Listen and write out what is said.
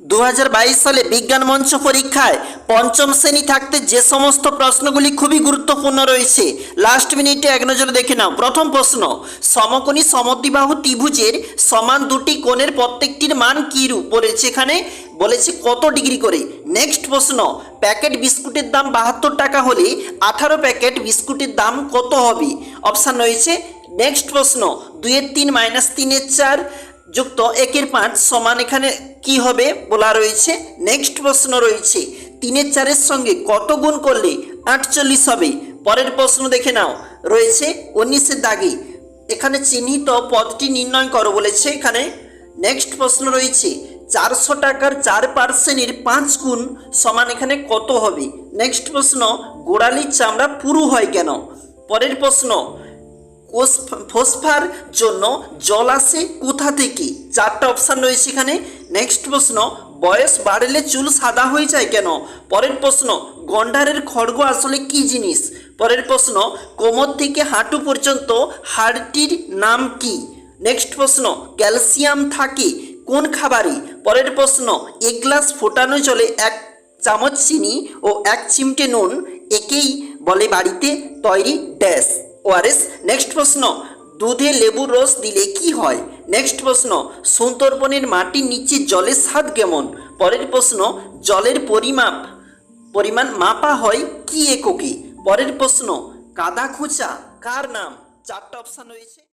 দু হাজার বাইশ সালে বিজ্ঞান মঞ্চ পরীক্ষায় পঞ্চম শ্রেণি থাকতে যে সমস্ত প্রশ্নগুলি খুবই গুরুত্বপূর্ণ রয়েছে লাস্ট মিনিটে এক নজরে দেখে নাও। প্রথম প্রশ্ন, সমকোণী সমদ্বিবাহু ত্রিভুজের সমান দুটি কোণের প্রত্যেকটির মান কী রূপ? বলেছে এখানে, বলেছে কত ডিগ্রি করে? নেক্সট প্রশ্ন, প্যাকেট বিস্কুটের দাম বাহাত্তর টাকা হলে আঠারো প্যাকেট বিস্কুটের দাম কত হবে? অপশান রয়েছে নেক্সট প্রশ্ন, দুইয়ের তিন মাইনাস তিনের চার যুক্ত একের পাঁচ সমান এখানে কি হবে বলা রয়েছে। নেক্সট প্রশ্ন রয়েছে, তিনের চারের সঙ্গে কত গুণ করলে আটচল্লিশ হবে? পরের প্রশ্ন দেখে নাও, রয়েছে উনিশের দাগে। এখানে চিহ্নিত পদটি নির্ণয় করো বলেছে এখানে। নেক্সট প্রশ্ন রয়েছে, চারশো টাকার চার পার্সেন্টের পাঁচ গুণ সমান এখানে কত হবে? নেক্সট প্রশ্ন, গোড়ালির চামড়া পুরু হয় কেন? পরের প্রশ্ন ফসফার জন্য জল আসে কোথা থেকে? চারটা অপশান রয়েছে এখানে। নেক্সট প্রশ্ন, বয়স বাড়লে চুল সাদা হয়ে যায় কেন? পরের প্রশ্ন, গন্ডারের খড়গ আসলে কি জিনিস? পরের প্রশ্ন, কোমর থেকে হাঁটু পর্যন্ত হাড়টির নাম কি? নেক্সট প্রশ্ন, ক্যালসিয়াম থাকে কোন খাবারে? পরের প্রশ্ন, এক গ্লাস ফোটানো জলে এক চামচ চিনি ও এক চিমটে নুন একেই বলে বাড়িতে তৈরি ড্যাশ। ওআরএস নেক্সট প্রশ্ন, দুধে লেবুর রস দিলে কি হয়? নেক্সট প্রশ্ন, সুন্দরবনের মাটির নিচে জলের স্বাদ কেমন? পরের প্রশ্ন, জলের পরিমাপ, পরিমাণ মাপা হয় কি এককে? পরের প্রশ্ন, কাদা খোঁচা, কার নাম? চারটা অপশান রয়েছে।